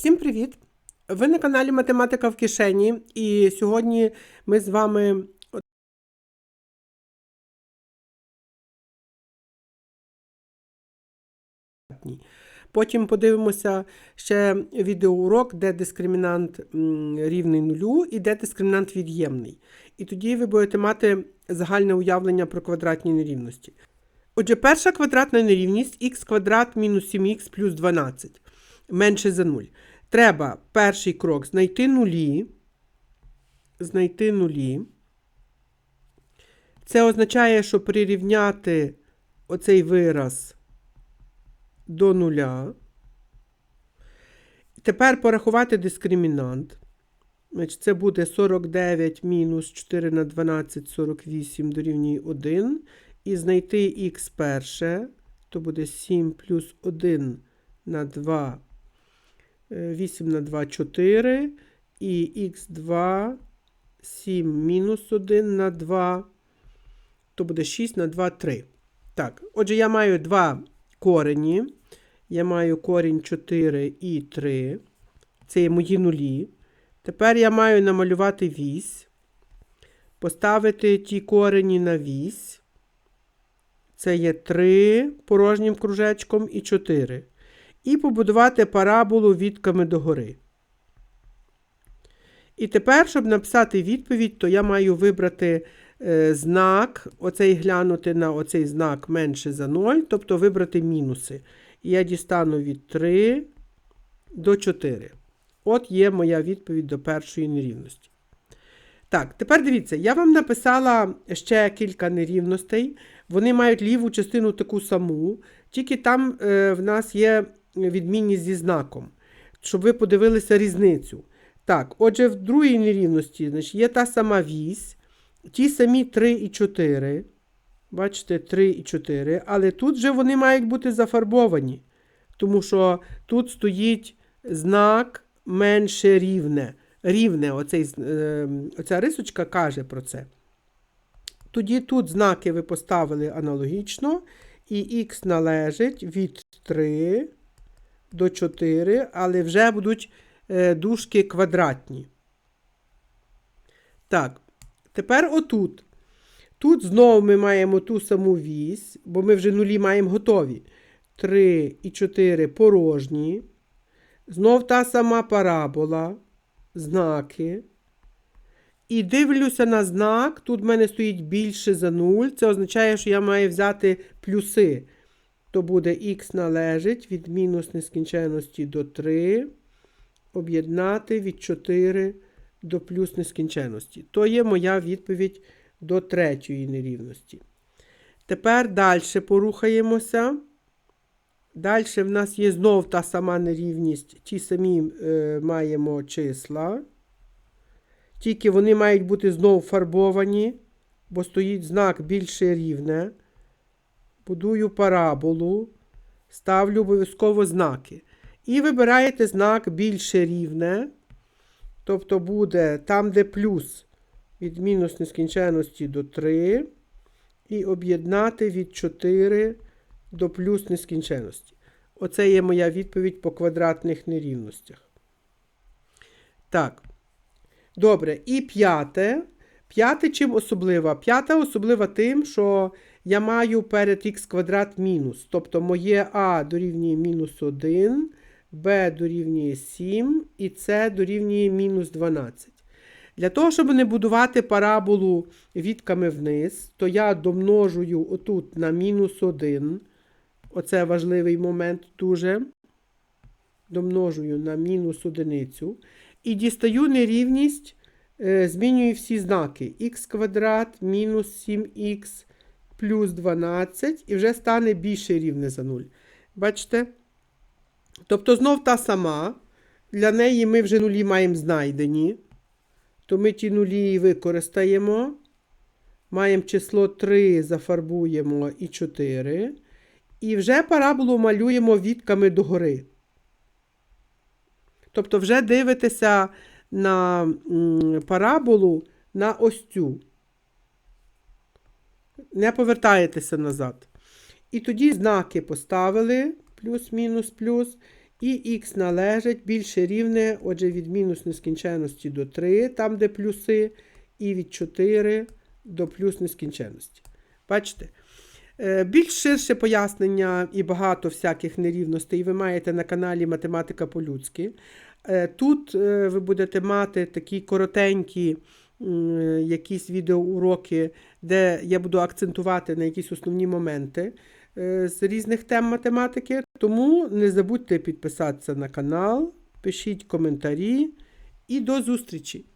Всім привіт! Ви на каналі Математика в кишені, і сьогодні ми з вами Потім подивимося ще відеоурок, де дискримінант рівний нулю і де дискримінант від'ємний. І тоді ви будете мати загальне уявлення про квадратні нерівності. Отже, перша квадратна нерівність х квадрат мінус 7х плюс 12 менше за 0. Треба перший крок знайти нулі. Знайти нулі. Це означає, що прирівняти оцей вираз до нуля. Тепер порахувати дискримінант. Значить, Це буде 49 мінус 4 на 12, 48 дорівнює 1. І знайти х перше, то буде 7 плюс 1 на 2, 8 на 2, 4. І х2, 7 мінус 1 на 2, то буде 6 на 2, 3. Так, отже, я маю два корені. Я маю корінь 4 і 3. Це є мої нулі. Тепер я маю намалювати вісь, поставити ті корені на вісь. Це є 3 порожнім кружечком і 4. І побудувати параболу відками догори. І тепер, щоб написати відповідь, то я маю вибрати е, знак, оцей глянути на оцей знак менше за 0, тобто вибрати мінуси. І я дістану від 3 до 4. От є моя відповідь до першої нерівності. Так, тепер дивіться, я вам написала ще кілька нерівностей. Вони мають ліву частину таку саму, тільки там е, в нас є відмінність зі знаком, щоб ви подивилися різницю. Так, отже, в другій нерівності значить, є та сама вісь, ті самі 3 і 4. Бачите, 3 і 4. Але тут же вони мають бути зафарбовані. Тому що тут стоїть знак менше рівне. Рівне, оцей, е, оця рисочка каже про це. Тоді тут знаки ви поставили аналогічно. І х належить від 3 до 4, але вже будуть е, дужки квадратні. Так, тепер отут. Тут знову ми маємо ту саму вісь, бо ми вже нулі маємо готові. 3 і 4 порожні. Знов та сама парабола, знаки. І дивлюся на знак. Тут в мене стоїть більше за 0. Це означає, що я маю взяти плюси. То буде х належить від мінус нескінченності до 3. Об'єднати від 4 до плюс нескінченності. То є моя відповідь до третьої нерівності. Тепер далі порухаємося. Далі в нас є знов та сама нерівність, ті самі е, маємо числа. Тільки вони мають бути знов фарбовані, бо стоїть знак більше рівне. Будую параболу, ставлю обов'язково знаки. І вибираєте знак більше рівне. Тобто буде там, де плюс від мінус нескінченності до 3. І об'єднати від 4 до плюс нескінченності. Оце є моя відповідь по квадратних нерівностях. Так. Добре, і п'яте. П'яте чим особлива? П'яте особлива тим, що я маю перед х квадрат мінус. Тобто моє А дорівнює мінус 1, Б дорівнює 7 і С дорівнює мінус 12. Для того, щоб не будувати параболу відками вниз, то я домножую отут на мінус 1. Оце важливий момент дуже. Домножую на мінус одиницю. І дістаю нерівність, е, змінюю всі знаки. х квадрат мінус 7х плюс 12, і вже стане більше рівне за 0. Бачите? Тобто, знов та сама. Для неї ми вже нулі маємо знайдені. То ми ті нулі використаємо. Маємо число 3, зафарбуємо і 4. І вже параболу малюємо відками догори. Тобто, вже дивитеся на параболу на ось цю. Не повертаєтеся назад. І тоді знаки поставили плюс-мінус плюс. І х належить більше рівне, отже, від мінус нескінченності до 3, там де плюси, і від 4 до плюс нескінченності. Бачите? Е, Більш ширше пояснення і багато всяких нерівностей ви маєте на каналі Математика по-людськи. Е, Тут е, ви будете мати такі коротенькі якісь відеоуроки, де я буду акцентувати на якісь основні моменти е, з різних тем математики. Тому не забудьте підписатися на канал, пишіть коментарі і до зустрічі!